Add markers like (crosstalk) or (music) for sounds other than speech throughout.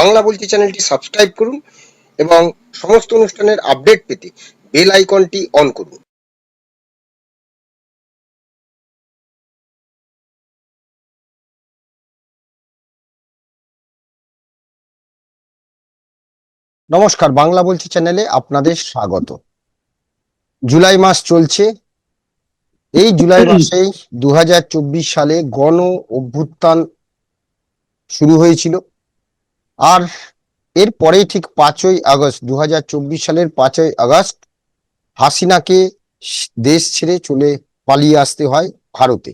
বাংলা বলছি চ্যানেলটি সাবস্ক্রাইব করুন এবং সমস্ত অনুষ্ঠানের আপডেট পেতে বেল আইকনটি অন করুন। নমস্কার, বাংলা বলছি চ্যানেলে আপনাদের স্বাগত। জুলাই মাস চলছে। এই জুলাই মাসেই দু সালে গণ অভ্যুত্থান শুরু হয়েছিল। আর এরপরেই ঠিক পাঁচই আগস্ট দু হাজার চব্বিশ সালের পাঁচই আগস্ট হাসিনাকে দেশ ছেড়ে চলে পালিয়ে আসতে হয় ভারতে।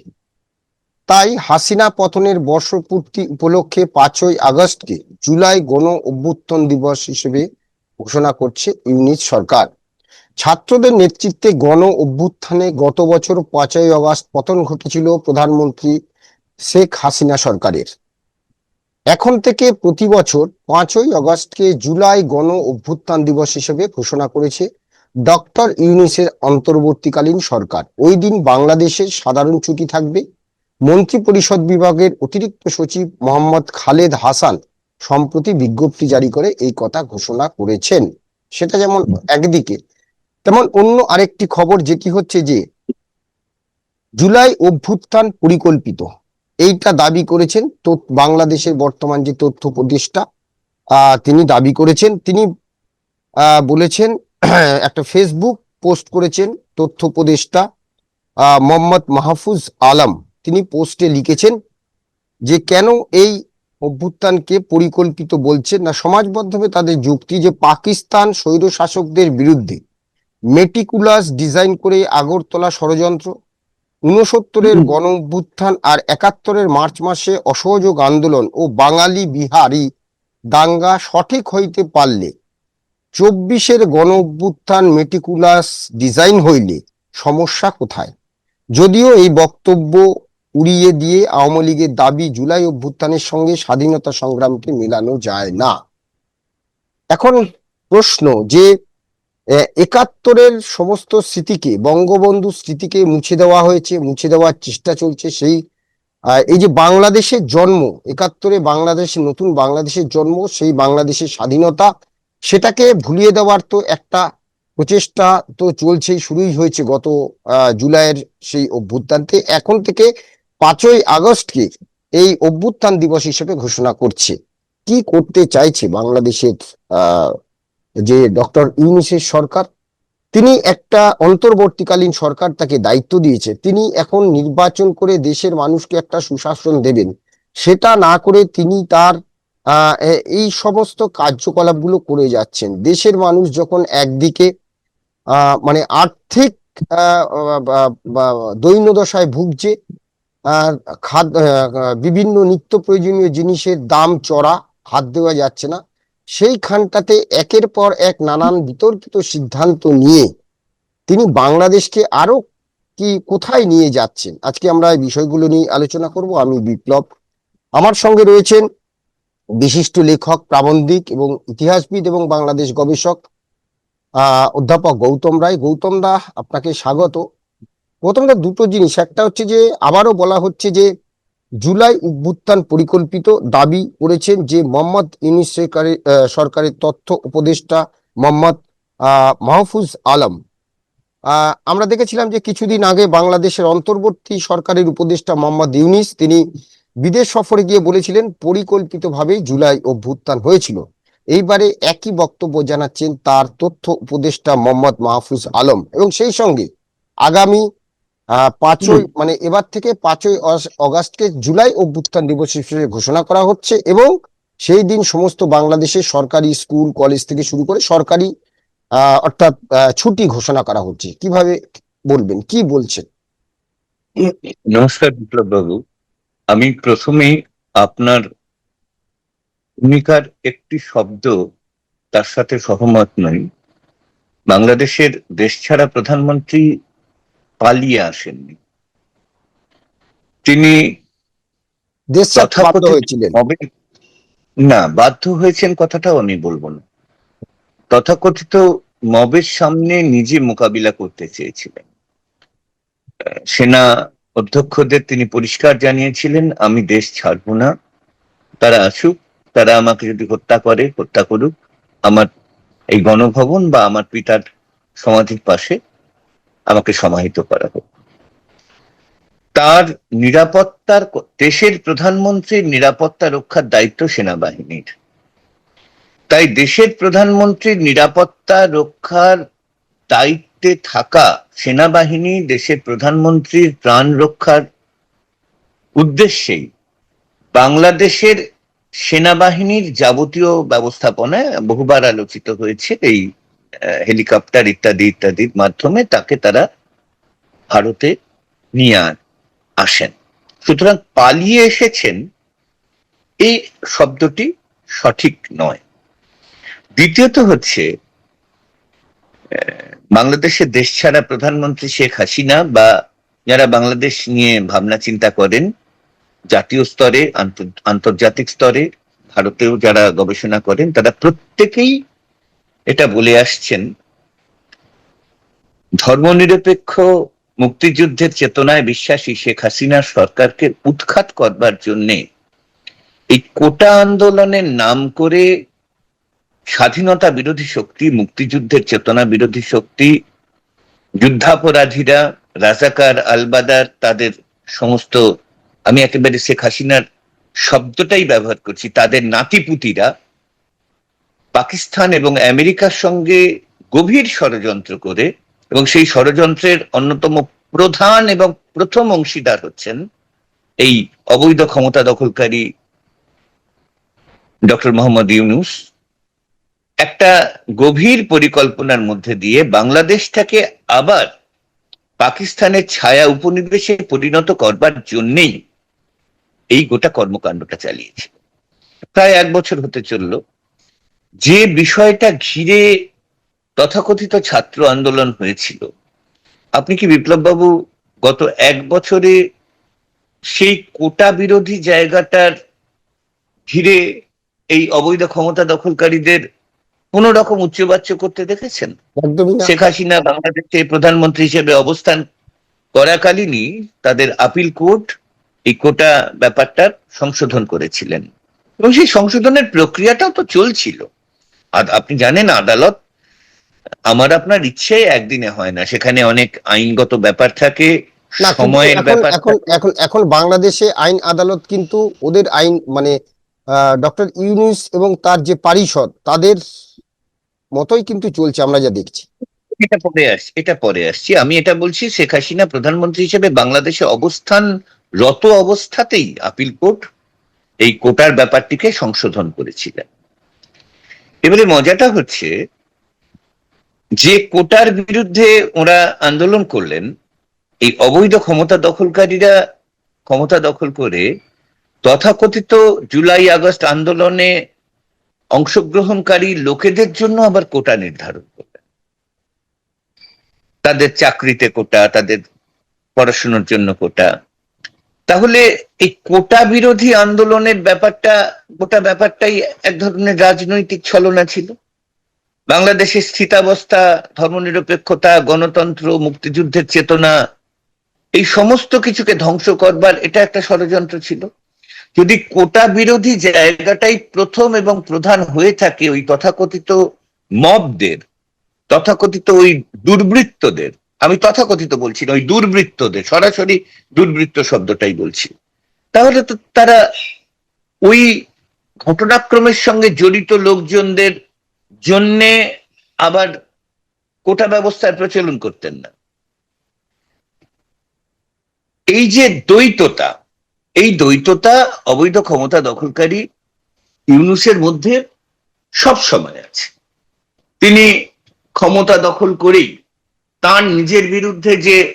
তাই হাসিনা পতনের বর্ষপূর্তি উপলক্ষে পাঁচই আগস্টকে জুলাই গণ অভ্যুত্থান দিবস হিসেবে ঘোষণা করছে ইউনিট সরকার। ছাত্রদের নেতৃত্বে গণ অভ্যুত্থানে গত বছর পাঁচই আগস্ট পতন ঘটেছিল প্রধানমন্ত্রী শেখ হাসিনা সরকারের। এখন থেকে প্রতি বছর পাঁচই আগস্টকে জুলাই গণ অভ্যুত্থান দিবস হিসেবে ঘোষণা করেছে ডক্টর ইউনিসের অন্তর্বর্তীকালীন সরকার। ওই দিন বাংলাদেশের সাধারণ ছুটি থাকবে। মন্ত্রী পরিষদ বিভাগের অতিরিক্ত সচিব মোহাম্মদ খালেদ হাসান সম্প্রতি বিজ্ঞপ্তি জারি করে এই কথা ঘোষণা করেছেন। সেটা যেমন একদিকে, তেমন অন্য আরেকটি খবর যেটি হচ্ছে যে, জুলাই অভ্যুত্থান পরিকল্পিত। এইটা দাবি করেছেন তো বাংলাদেশের বর্তমান যে তথ্য উপদেষ্টা তিনি দাবি করেছেন। তিনি বলেছেন, (clears throat) একটা ফেসবুক পোস্ট করেছেন তথ্য উপদেষ্টা মোহাম্মদ মাহফুজ আলম। তিনি পোস্টে লিখেছেন যে, কেন এই অভ্যুত্থানকে পরিকল্পিত বলছেন না? সমাজ মাধ্যমে তাদের যুক্তি যে, পাকিস্তান স্বৈর শাসকদের বিরুদ্ধে মেটিকুলাস ডিজাইন করে আগরতলা ষড়যন্ত্র উনসত্তরের। গণ অভ্যুত্থান আর একাত্তরের মার্চ মাসে অসহযোগ আন্দোলন ও বাঙালি বিহারি দাঙ্গা সঠিক হইতে পারলে চব্বিশের গণ অভ্যুত্থান মেটিকুলাস ডিজাইন হইলে সমস্যা কোথায় যদিও এই বক্তব্য উড়িয়ে দিয়ে আওয়ামী লীগের দাবি জুলাই অভ্যুত্থানের সঙ্গে স্বাধীনতা সংগ্রামকে মেলানো যায় না এখন প্রশ্ন যে একাত্তরের সমস্ত স্মৃতিকে, বঙ্গবন্ধু স্মৃতিকে মুছে দেওয়া হয়েছে, মুছে দেওয়ার চেষ্টা চলছে সেই এই যে বাংলাদেশের জন্ম, একাত্তরে বাংলাদেশে, নতুন বাংলাদেশের জন্ম, সেই বাংলাদেশের স্বাধীনতা, সেটাকে ভুলিয়ে দেওয়ার তো একটা প্রচেষ্টা তো চলছেই, শুরুই হয়েছে গত জুলাইয়ের সেই অভ্যুত্থানতে। এখন থেকে পাঁচই আগস্টকে এই অভ্যুত্থান দিবস হিসেবে ঘোষণা করছে। কি করতে চাইছে বাংলাদেশের আহ যে ডক্টর ইউনিসের সরকার, তিনি একটা অন্তর্বর্তীকালীন সরকার তাকে দায়িত্ব দিয়েছে। তিনি এখন নির্বাচন করে দেশের মানুষকে একটা সুশাসন দেবেন। সেটা না করে তিনি তার এই সমস্ত কার্যকলাপগুলো করে যাচ্ছেন। দেশের মানুষ যখন একদিকে মানে আর্থিক দৈন্যদশায় ভুগছে বিভিন্ন নিত্য প্রয়োজনীয় জিনিসের দাম চড়া, হাত দেওয়া যাচ্ছে না। সেইখানটাতে একের পর এক নানান বিতর্কিত সিদ্ধান্ত নিয়ে তিনি বাংলাদেশকে আরও কি, কোথায় নিয়ে যাচ্ছেন? আজকে আমরা এই বিষয়গুলো নিয়ে আলোচনা করব। আমি বিপ্লব। আমার সঙ্গে রয়েছেন বিশিষ্ট লেখক, প্রাবন্ধিক এবং ইতিহাসবিদ এবং বাংলাদেশ গবেষক অধ্যাপক গৌতম রায়। গৌতম দা, আপনাকে স্বাগত। গৌতম দা, দুটো জিনিস। একটা হচ্ছে যে, আবারও বলা হচ্ছে যে জুলাই অভ্যুত্থান পরিকল্পিত দাবি করেছেন যে মোহাম্মদ ইউনিস সরকারের তথ্য উপদেষ্টা মোহাম্মদ মাহফুজ আলম। আমরা দেখেছিলাম যে কিছুদিন আগে বাংলাদেশের অন্তর্বর্তী সরকারের উপদেষ্টা মোহাম্মদ ইউনিস তিনি বিদেশ সফরে গিয়ে বলেছিলেন, পরিকল্পিতভাবে জুলাই অভ্যুত্থান হয়েছিল। এইবারে একই বক্তব্য জানাচ্ছেন তার তথ্য উপদেষ্টা মোহাম্মদ মাহফুজ আলম। এবং সেই সঙ্গে আগামী পাঁচই মানে এবার থেকে পাঁচই অগাস্টকে জুলাই অভ্যুত্থান দিবস হিসেবে ঘোষণা করা হচ্ছে এবং সেই দিন সমস্ত বাংলাদেশের সরকারি স্কুল কলেজ থেকে শুরু করে সরকারি অর্থাৎ ছুটি ঘোষণা করা হচ্ছে। কীভাবে বলবেন? কি বলছেন? নমস্কার বিপ্লব বাবু আমি প্রথমেই আপনার ভূমিকার একটি শব্দ তার সাথে সহমত নই। বাংলাদেশের দেশ ছাড়া প্রধানমন্ত্রী পালিয়ে আসেননি। তিনি দেশ হয়েছিলেন। না বাধ্য হয়েছেন কথাটাও আমি বলব না। তথাকথিত মবের সামনে নিজে মোকাবিলা করতে চেয়েছিলেন। সেনা অধ্যক্ষদের তিনি পরিষ্কার জানিয়েছিলেন আমি দেশ ছাড়বো না। তারা আসুক তারা আমাকে যদি হত্যা করে হত্যা করুক আমার এই গণভবন বা আমার পিতার সমাধির পাশে আমাকে সমাহিত করা হোক। তার নিরাপত্তার দেশের প্রধানমন্ত্রীর নিরাপত্তা রক্ষার দায়িত্ব সেনাবাহিনীর। তাই দেশের প্রধানমন্ত্রীর নিরাপত্তা রক্ষার দায়িত্বে থাকা সেনাবাহিনী দেশের প্রধানমন্ত্রীর প্রাণ রক্ষার উদ্দেশ্যেই বাংলাদেশের সেনাবাহিনীর যাবতীয় ব্যবস্থাপনায় বহুবার আলোচিত হয়েছে এই হেলিকপ্টার ইত্যাদি, ইত্যাদির মাধ্যমে তাকে তারা ভারতে নিয়ে আসেন। সুতরাং পালিয়ে এসেছেন এই শব্দটি সঠিক নয়। দ্বিতীয়ত হচ্ছে বাংলাদেশের দেশ ছাড়া প্রধানমন্ত্রী শেখ হাসিনা বা যারা বাংলাদেশ নিয়ে ভাবনা চিন্তা করেন, জাতীয় স্তরে, আন্তর- আন্তর্জাতিক স্তরে, ভারতেও যারা গবেষণা করেন, তারা প্রত্যেকেই এটা বলে আসছেন, ধর্মনিরপেক্ষ মুক্তিযুদ্ধের চেতনায় বিশ্বাসী শেখ হাসিনার সরকারকে উৎখাত করবার জন্যে এই কোটা আন্দোলনের নাম করে স্বাধীনতা বিরোধী শক্তি, মুক্তিযুদ্ধের চেতনা বিরোধী শক্তি, যুদ্ধাপরাধীরা, রাজাকার, আলবাদার, তাদের সমস্ত, আমি একেবারে শেখ হাসিনার শব্দটাই ব্যবহার করছি, তাদের নাতিপুতিরা পাকিস্তান এবং আমেরিকার সঙ্গে গভীর ষড়যন্ত্র করে এবং সেই ষড়যন্ত্রের অন্যতম প্রধান এবং প্রথম অংশীদার হচ্ছেন এই অবৈধ ক্ষমতা দখলকারী ডক্টর মোহাম্মদ ইউনুস। একটা গভীর পরিকল্পনার মধ্যে দিয়ে বাংলাদেশটাকে আবার পাকিস্তানের ছায়া উপনিবেশে পরিণত করবার জন্যেই এই গোটা কর্মকাণ্ডটা চালিয়েছে। প্রায় এক বছর হতে চলল। যে বিষয়টা ঘিরে তথাকথিত ছাত্র আন্দোলন হয়েছিল আপনি কি বিপ্লব বাবু গত এক বছরে সেই কোটা বিরোধী জায়গাটার ঘিরে এই অবৈধ ক্ষমতা দখলকারীদের কোন রকম উচ্চবাচ্য করতে দেখেছেন? শেখ হাসিনা বাংলাদেশে প্রধানমন্ত্রী হিসেবে অবস্থান করাকালীনই তাদের আপিল কোর্ট এই কোটা ব্যাপারটার সংশোধন করেছিলেন। এবং সেই সংশোধনের প্রক্রিয়াটাও তো চলছিল। আপনি জানেন আদালত আমার আপনার ইচ্ছে একদিনে হয় না। সেখানে অনেক আইনগত ব্যাপার থাকে সময়ের ব্যাপার এখন এখন এখন বাংলাদেশে আইন আদালত কিন্তু ওদের আইন মানে ডক্টর ইউনুস এবং তার যে পারিষদ তাদের মতোই কিন্তু চলছে আমরা যা দেখছি। এটা পরে আসছি এটা পরে আসছি। আমি এটা বলছি শেখ হাসিনা প্রধানমন্ত্রী হিসেবে বাংলাদেশে অবস্থান রত অবস্থাতেই আপিল কোর্ট এই কোটার ব্যাপারটিকে সংশোধন করেছিলেন। এবারে মজাটা হচ্ছে যে কোটার বিরুদ্ধে ওরা আন্দোলন করলেন, এই অবৈধ ক্ষমতা দখলকারীরা ক্ষমতা দখল করে তথাকথিত জুলাই আগস্ট আন্দোলনে অংশগ্রহণকারী লোকেদের জন্য আবার কোটা নির্ধারণ করলেন। তাদের চাকরিতে কোটা, তাদের পড়াশোনার জন্য কোটা তাহলে এই কোটা বিরোধী আন্দোলনের ব্যাপারটা গোটা ব্যাপারটাই এক ধরনের রাজনৈতিক ছলনা ছিল। বাংলাদেশের স্থিতাবস্থা, ধর্মনিরপেক্ষতা, গণতন্ত্র, মুক্তিযুদ্ধের চেতনা, এই সমস্ত কিছুকে ধ্বংস করবার এটা একটা ষড়যন্ত্র ছিল। যদি কোটা বিরোধী জায়গাটাই প্রথম এবং প্রধান হয়ে থাকে ওই তথাকথিত মবদের, তথাকথিত ওই দুর্বৃত্তদের আমি তথাকথিত বলছি না ওই দুর্বৃত্তদের, সরাসরি দুর্বৃত্ত শব্দটাই বলছি। তাহলে তো তারা ওই ঘটনাক্রমের সঙ্গে জড়িত লোকজনদের জন্যে আবার কোটা ব্যবস্থার প্রচলন করতেন না। এই যে দ্বৈততা, এই দ্বৈততা অবৈধ ক্ষমতা দখলকারী ইউনুসের মধ্যে সব সময় আছে। তিনি ক্ষমতা দখল করেই তার নিজের বিরুদ্ধে যে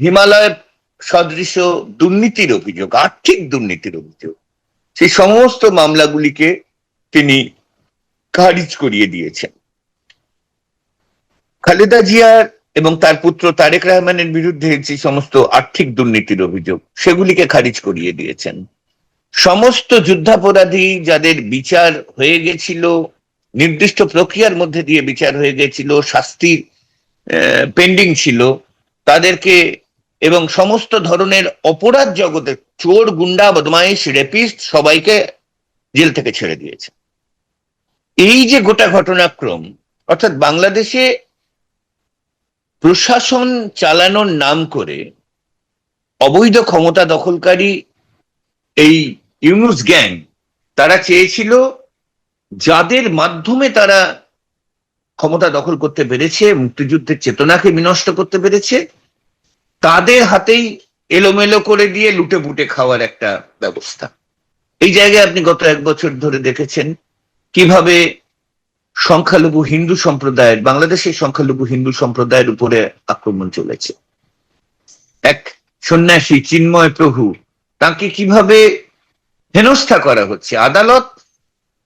হিমালয় সদৃশ দুর্নীতির অভিযোগ, আর্থিক দুর্নীতির অভিযোগ, সেই সমস্ত মামলাগুলিকে তিনি খারিজ করিয়ে দিয়েছেন। খালেদা জিয়ার এবং তার পুত্র তারেক রহমানের বিরুদ্ধে যে সমস্ত আর্থিক দুর্নীতির অভিযোগ, সেগুলিকে খারিজ করিয়ে দিয়েছেন। সমস্ত যুদ্ধাপরাধী যাদের বিচার হয়ে গেছিল, নির্দিষ্ট প্রক্রিয়ার মধ্যে দিয়ে বিচার হয়ে গেছিল শাস্তি পেন্ডিং ছিল। তাদেরকে এবং সমস্ত ধরনের অপরাধ জগতে চোর, গুন্ডা, বদমাইশ রেপিস্ট সবাইকে জেল থেকে ছেড়ে দিয়েছে। এই যে গোটা ঘটনাক্রম, অর্থাৎ বাংলাদেশে প্রশাসন চালানোর নাম করে অবৈধ ক্ষমতা দখলকারী এই ইউনুস গ্যাং, তারা চেয়েছিল যাদের মাধ্যমে তারা ক্ষমতা দখল করতে পেরেছে, মুক্তিযুদ্ধের চেতনাকে বিনষ্ট করতে পেরেছে, তাদের হাতেই এলোমেলো করে দিয়ে লুটে পুটে খাওয়ার একটা ব্যবস্থা। এই জায়গায় আপনি গত এক বছর ধরে দেখেছেন কীভাবে সংখ্যালঘু হিন্দু সম্প্রদায়ের, বাংলাদেশের সংখ্যালঘু হিন্দু সম্প্রদায়ের উপরে আক্রমণ চলেছে। এক সন্ন্যাসী চিন্ময় প্রভু তাকে কীভাবে হেনস্থা করা হচ্ছে, আদালত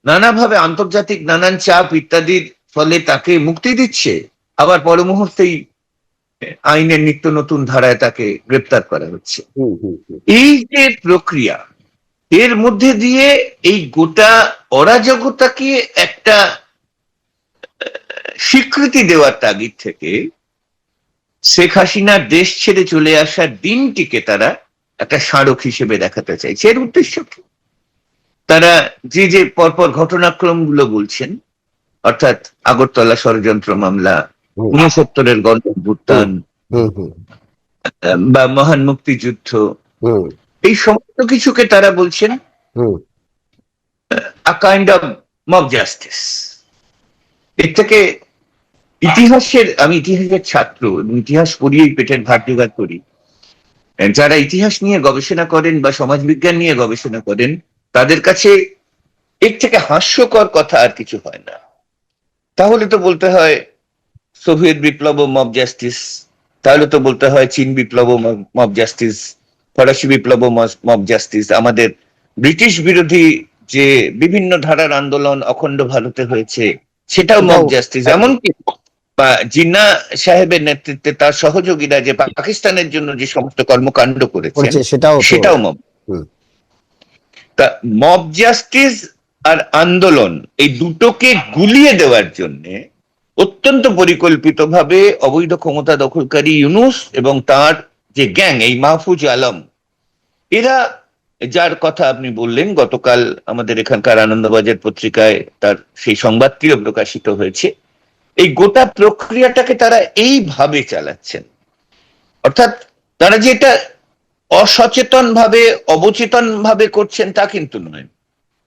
নানাভাবে আন্তর্জাতিক নানান চাপ ইত্যাদির ফলে তাকে মুক্তি দিচ্ছে। আবার পর মুহূর্তেই আইনের নিত্য নতুন ধারায় তাকে গ্রেপ্তার করা হচ্ছে। এই যে প্রক্রিয়া এর মধ্যে দিয়ে এই গোটা অরাজকতাকে একটা স্বীকৃতি দেওয়ার তাগিদ থেকে শেখ হাসিনার দেশ ছেড়ে চলে আসার দিনটিকে তারা একটা স্মারক হিসেবে দেখাতে চাইছে। এর উদ্দেশ্য কি? তারা যে যে পরপর ঘটনাক্রমগুলো বলছেন অর্থাৎ আগরতলা ষড়যন্ত্র মামলা। উনসত্তরের গণ অভ্যুত্থান বা মহান মুক্তিযুদ্ধ। এই সমস্ত কিছুকে তারা বলছেন a kind of mob justice. এর থেকে ইতিহাসের আমি ইতিহাসের ছাত্র ইতিহাস পড়িয়েই পেটের ভাত জোগাড় করি। যারা ইতিহাস নিয়ে গবেষণা করেন বা সমাজবিজ্ঞান নিয়ে গবেষণা করেন তাদের কাছে এর থেকে হাস্যকর কথা আর কিছু হয় না। তাহলে তো বলতে হয় সোভিয়েত বিপ্লব ও মব জাস্টিস তাহলে তো বলতে হয় চীন বিপ্লব ও মব জাস্টিস ফরাসি বিপ্লব ও মব জাস্টিস আমাদের ব্রিটিশ বিরোধী যে বিভিন্ন ধারার আন্দোলন অখণ্ড ভারতে হয়েছে সেটাও মব জাস্টিস এমনকি জিন্না সাহেবের নেতৃত্বে তার সহযোগীরা যে পাকিস্তানের জন্য যে সমস্ত কর্মকাণ্ড করেছে সেটাও সেটাও মব তা মব জাস্টিস আর আন্দোলন, এই দুটোকে গুলিয়ে দেওয়ার জন্য অত্যন্ত পরিকল্পিতভাবে অবৈধ ক্ষমতা দখলকারী ইউনুস এবং তার যে গ্যাং, এই মাহফুজ আলম, এরা যার কথা আপনি বললেন, গতকাল আমাদের এখানকার আনন্দবাজার পত্রিকায় তার সেই সংবাদটিও প্রকাশিত হয়েছে। এই গোটা প্রক্রিয়াটাকে তারা এইভাবে চালাচ্ছেন। অর্থাৎ তারা যেটা অসচেতন ভাবে অবচেতন ভাবে করছেন তা কিন্তু নয়।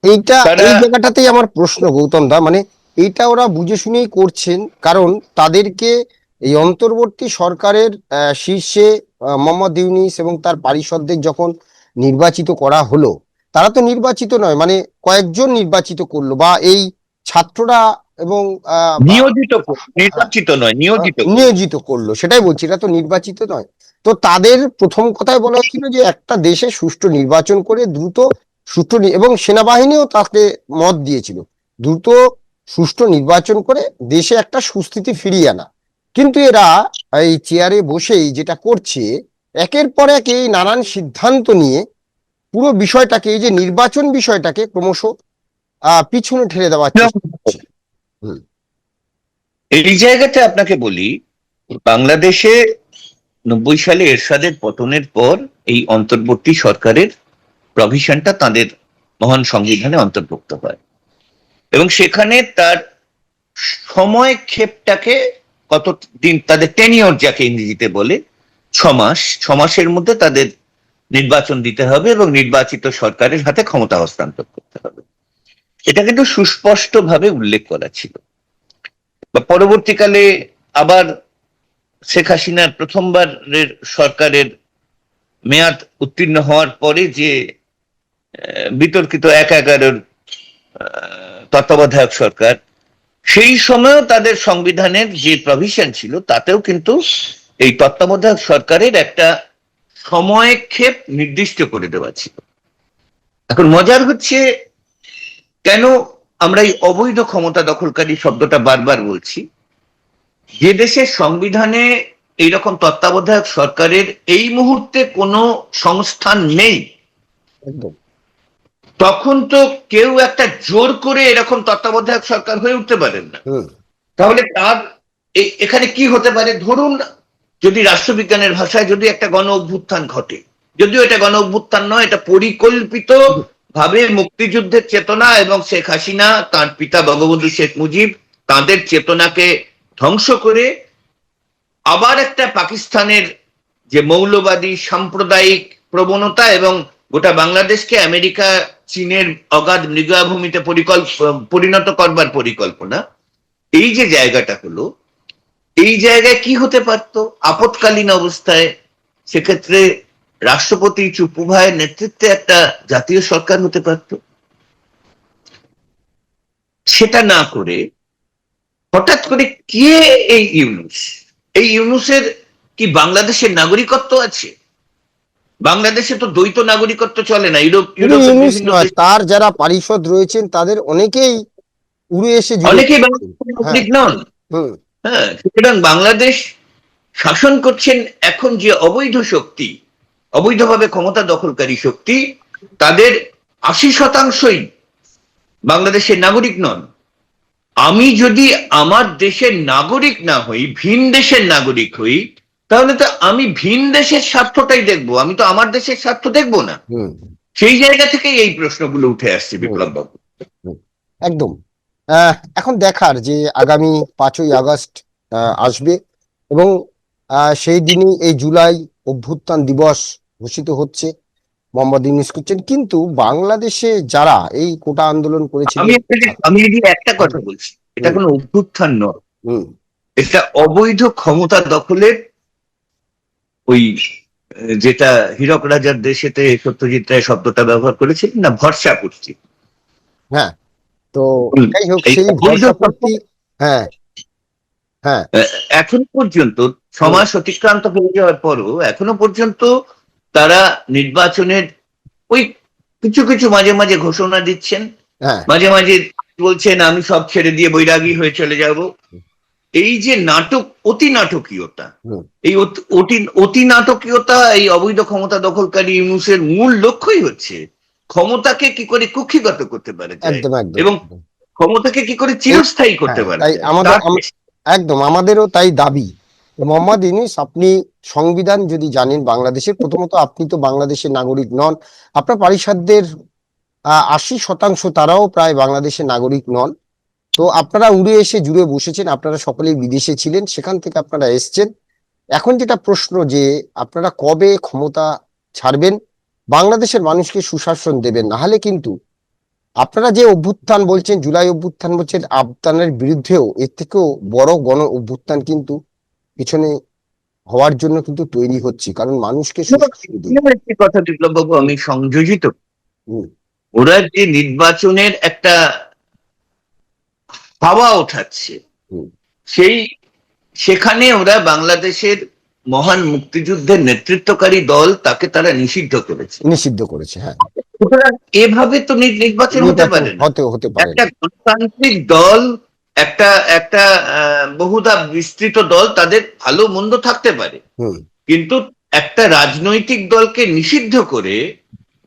এইটা এই জায়গাটাতেই আমার প্রশ্ন গৌতম দা মানে এইটা ওরা বুঝে শুনেই করছেন কারণ তাদেরকে এই অন্তর্বর্তী সরকারের শীর্ষে মোহাম্মদ ইউনিস এবং তার পারিষদদের যখন নির্বাচিত করা হলো তারা তো নির্বাচিত নয় মানে কয়েকজন নির্বাচিত করল বা এই ছাত্ররা এবং নিয়োজিত নির্বাচিত নয় নিয়োজিত নিয়োজিত করল সেটাই বলছি এটা তো নির্বাচিত নয়। তো তাদের প্রথম কথায় বলা হচ্ছিল যে একটা দেশে সুষ্ঠু নির্বাচন করে দ্রুত নি- এবং সেনাবাহিনীও তাকে মত দিয়েছিল। দ্রুত সুষ্ঠু নির্বাচন করে দেশে একটা সুস্থিতি ফিরিয়ে আনা। কিন্তু এরা এই চেয়ারে বসেই যেটা করছে একের পর এক এই নানান সিদ্ধান্ত নিয়ে পুরো বিষয়টাকে এই যে নির্বাচন বিষয়টাকে ক্রমশ পিছনে ঠেলে দেওয়ার হুম। এই জায়গাতে আপনাকে বলি বাংলাদেশে নব্বই সালে এরশাদের পতনের পর এই অন্তর্বর্তী সরকারের প্রভিশনটা তাদের মহান সংবিধানে অন্তর্ভুক্ত হয়। এবং সেখানে তার সময় ক্ষেপটাকে কত দিন তাদের টেনিয়র যাকে ইংরেজিতে বলে, ছ মাস, ছ মাসের মধ্যে তাদের নির্বাচন দিতে হবে এবং নির্বাচিত সরকারের হাতে ক্ষমতা হস্তান্তর করতে হবে। এটা কিন্তু সুস্পষ্টভাবে উল্লেখ করা ছিল। বা পরবর্তীকালে আবার শেখ হাসিনার প্রথমবারের সরকারের মেয়াদ উত্তীর্ণ হওয়ার পরে যে বিতর্কিত এক এগারোর তত্ত্বাবধায়ক সরকার। সেই সময়ও তাদের সংবিধানের যে প্রভিশন ছিল, তাতেও কিন্তু এই তত্ত্বাবধায়ক সরকারের একটা সময়ক্ষেপ নির্দিষ্ট করে দেওয়া ছিল। এখন মজার হচ্ছে, কেন আমরা এই অবৈধ ক্ষমতা দখলকারী শব্দটা বারবার বলছি? যে দেশের সংবিধানে এইরকম তত্ত্বাবধায়ক সরকারের এই মুহূর্তে কোনো সংস্থান নেই। একদম। তখন তো কেউ একটা জোর করে এরকম তত্ত্বাবধায়ক সরকার হয়ে উঠতে পারেন না। তাহলে তার এখানে কি হতে পারে? ধরুন যদি রাষ্ট্রবিজ্ঞানের ভাষায় যদি একটা গণ অভ্যুত্থান ঘটে যদিও এটা গণ অভ্যুত্থান নয় এটা পরিকল্পিত ভাবে মুক্তিযুদ্ধের চেতনা এবং শেখ হাসিনা তার পিতা বঙ্গবন্ধু শেখ মুজিব তাদের চেতনাকে ধ্বংস করে আবার একটা পাকিস্তানের যে মৌলবাদী সাম্প্রদায়িক প্রবণতা এবং গোটা বাংলাদেশকে আমেরিকা চীনের অগাধ মৃগভূমিতে পরিকল্প পরিণত করবার পরিকল্পনা, এই যে জায়গাটা হলো, এই জায়গায় কি হতে পারতো? আপৎকালীন অবস্থায় সেক্ষেত্রে রাষ্ট্রপতি চুপু ভাইয়ের নেতৃত্বে একটা জাতীয় সরকার হতে পারত? সেটা না করে হঠাৎ করে কে এই ইউনুস? এই ইউনুসের কি বাংলাদেশের নাগরিকত্ব আছে? বাংলাদেশে তো দ্বৈত নাগরিকত্ব চলে না ইউরোপ দেশে তার যারা পারিষদ রয়েছেন তাদের অনেকেই উড়ে এসে অনেকেই বাংলাদেশের নাগরিক নন। হ্যাঁ সুতরাং বাংলাদেশ শাসন করছেন এখন যে অবৈধ শক্তি অবৈধভাবে ক্ষমতা দখলকারী শক্তি তাদের আশি শতাংশই বাংলাদেশের নাগরিক নন। আমি যদি আমার দেশের নাগরিক না হই ভিন দেশের নাগরিক হই তাহলে তো আমি ভিন দেশের স্বার্থটাই দেখব। আমি তো আমার দেশের স্বার্থ দেখব না। সেই জায়গা থেকে এই প্রশ্নগুলো উঠে আসছে বিপ্লব বাবু। একদম। এখন দেখার যে আগামী পাঁচই আগস্ট আসবে এবং সেই দিনই এই জুলাই অভ্যুত্থান দিবস ঘোষিত হচ্ছে মোহাম্মদ ইউনুস করছেন। কিন্তু বাংলাদেশে যারা এই কোটা আন্দোলন করেছিল আমি একটা- আমি একটা কথা বলছি এটা কোনো অভ্যুত্থান নয়। হুম, এটা অবৈধ ক্ষমতা দখলের ওই যেটা হীরক রাজার দেশেতে সত্যজিৎ রায় শব্দটা ব্যবহার করেছিলেন না ভরসা করছি। হ্যাঁ। তো যাই হোক সেই অবৈধ ভরসাপ্রতি হ্যাঁ। হ্যাঁ। এখন পর্যন্ত সমাজ অতিক্রান্ত হয়ে যাওয়ার পরও এখনও পর্যন্ত তারা নির্বাচনের ওই কিছু কিছু মাঝে মাঝে ঘোষণা দিচ্ছেন। হ্যাঁ। মাঝে মাঝে বলছেন আমি সব ছেড়ে দিয়ে বৈরাগী হয়ে চলে যাব। এই যে নাটক অতি নাটকীয়তা এই অতি- অতি নাটকীয়তা এই অবৈধ ক্ষমতা দখলকারী ইউনুসের মূল লক্ষ্যই হচ্ছে ক্ষমতাকে কি করে কুক্ষিগত করতে পারে এবং ক্ষমতাকে কি করে চিরস্থায়ী করতে হ্যাঁ, পারে আমাদের- একদম আমাদেরও তাই দাবি। মোহাম্মদ ইউনুস আপনি সংবিধান যদি জানেন বাংলাদেশের প্রথমত আপনি তো বাংলাদেশের নাগরিক নন আপনার পারিষদদের আশি শতাংশ তারাও প্রায় বাংলাদেশের নাগরিক নন। তো আপনারা উড়ে এসে জুড়ে বসেছেন আপনারা সকলেই বিদেশে ছিলেন সেখান থেকে আপনারা এসছেন। এখন যেটা প্রশ্ন যে আপনারা কবে ক্ষমতা ছাড়বেন বাংলাদেশের মানুষকে সুশাসন দেবেন না হলে কিন্তু আপনারা যে অভ্যুত্থান বলছেন জুলাই অভ্যুত্থান বলছেন আফগানের বিরুদ্ধেও এর থেকেও বড় গণ অভ্যুত্থান কিন্তু পিছনে হওয়ার জন্য কিন্তু তৈরি হচ্ছে কারণ মানুষকে কথা বিপ্লব বাবু আমি সংযোজিত। হুম। ওরা যে নির্বাচনের একটা হাওয়া ওঠাচ্ছে সেই সেখানে ওরা বাংলাদেশের মহান মুক্তিযুদ্ধের নেতৃত্বকারী দল তাকে তারা নিষিদ্ধ করেছে। নিষিদ্ধ করেছে হ্যাঁ। সুতরাং এভাবে তো নির্বাচন হতে পারে হতে হতে পারে একটা গণতান্ত্রিক দল একটা একটা বহুধা বিস্তৃত দল তাদের ভালো মন্দ থাকতে পারে। কিন্তু একটা রাজনৈতিক দলকে নিষিদ্ধ করে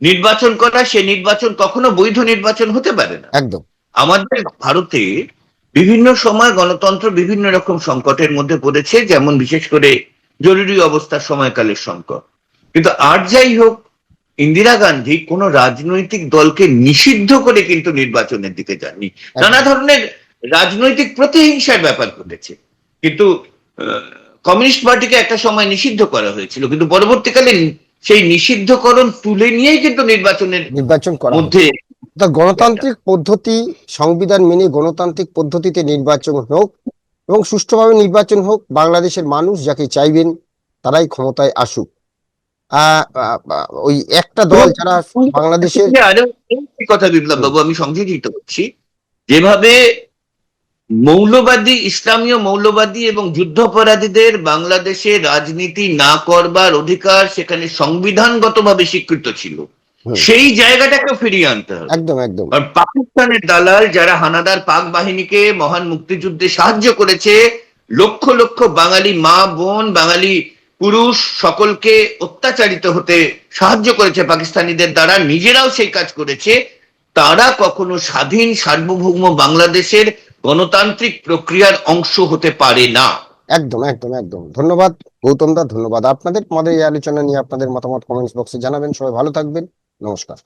নির্বাচন করা সে নির্বাচন কখনো বৈধ নির্বাচন হতে পারে না। একদম। আমাদের ভারতে বিভিন্ন সময় গণতন্ত্র বিভিন্ন রকম সংকটের মধ্যে পড়েছে যেমন বিশেষ করে জরুরি অবস্থার সময়কালের সংকট। কিন্তু আর যাই হোক ইন্দিরা গান্ধী কোন রাজনৈতিক দলকে নিষিদ্ধ করে কিন্তু নির্বাচনের দিকে যাননি। নানা ধরনের রাজনৈতিক প্রতিহিংসার ব্যাপার ঘটেছে। কিন্তু কমিউনিস্ট পার্টিকে একটা সময় নিষিদ্ধ করা হয়েছিল কিন্তু পরবর্তীকালে সেই নিষিদ্ধকরণ তুলে নিয়েই কিন্তু নির্বাচনের নির্বাচন মধ্যে তা গণতান্ত্রিক পদ্ধতি সংবিধান মেনে গণতান্ত্রিক পদ্ধতিতে নির্বাচন হোক এবং সুষ্ঠুভাবে নির্বাচন হোক, বাংলাদেশের মানুষ যাকে চাইবেন তারাই ক্ষমতায় আসুক ওই একটা দল যারা বাংলাদেশের আরও কথা বিপ্লব বাবু, আমি সংযোজিত করছি যেভাবে মৌলবাদী ইসলামীয় মৌলবাদী এবং যুদ্ধাপরাধীদের বাংলাদেশে রাজনীতি না করবার অধিকার সেখানে সংবিধানগতভাবে স্বীকৃত ছিল। সেই জায়গাটাকে ফিরিয়ে আনতে হবে। একদম একদম। আর পাকিস্তানের দালাল যারা হানাদার পাক বাহিনীকে মহান মুক্তিযুদ্ধে সাহায্য করেছে লক্ষ লক্ষ বাঙালি মা বোন বাঙালি পুরুষ সকলকে অত্যাচারিত হতে সাহায্য করেছে পাকিস্তানিদের দ্বারা নিজেরাও সেই কাজ করেছে। তারা কখনো স্বাধীন সার্বভৌম বাংলাদেশের গণতান্ত্রিক প্রক্রিয়ার অংশ হতে পারে না। একদম একদম একদম। ধন্যবাদ গৌতম দা ধন্যবাদ। আপনাদের আমাদের এই আলোচনা নিয়ে আপনাদের মতামত কমেন্টস বক্সে জানাবেন। সবাই ভালো থাকবেন। নমস্কার।